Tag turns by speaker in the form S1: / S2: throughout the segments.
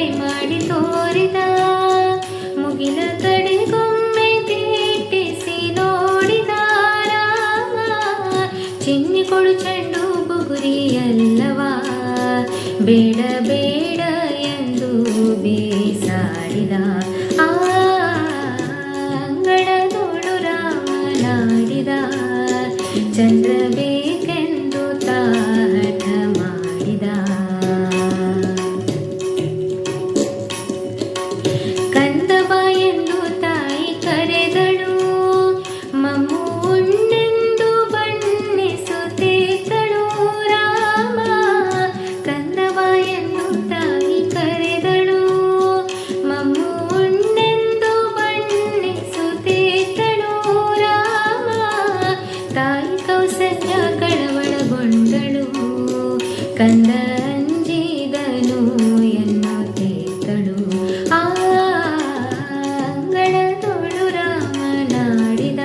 S1: ಕೈ ಮಾಡಿ ತೋರಿದ ಮುಗಿಲ ಕಡೆಗೊಮ್ಮೆ ತಿಟ್ಟಿಸಿ ನೋಡಿದ ರಾಮ ಚಿನ್ನಿಕೊಳು ಚೆಂಡು ಬುಗುರಿಯಲ್ಲವಾ ಬೇಡ ಕಂದಜಿದನು ಎನ್ನುತ್ತೇತಳು ಆಂಗಳ ತೋಳು ರಾಮನಾಡಿದ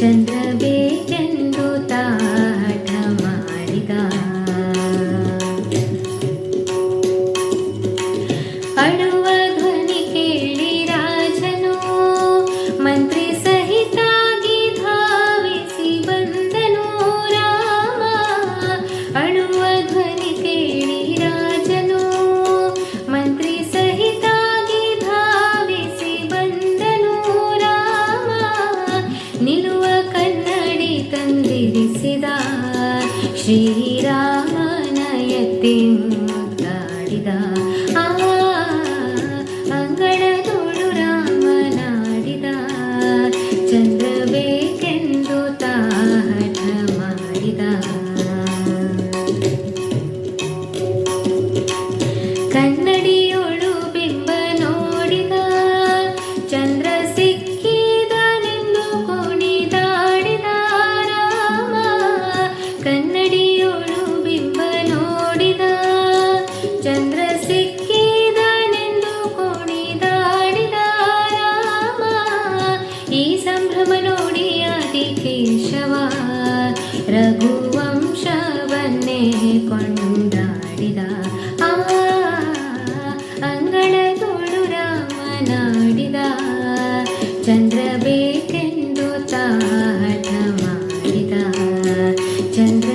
S1: ಚಂದ್ರ ശ്രീരാമനയത്തിൻ കാളിതാ തന്നെ കൊണ്ടാടിക ആ അങ്ങളതോടു രാമനാടിക ചന്ദ്രബേക്കെന്തോ താടമാടിക ചന്ദ്ര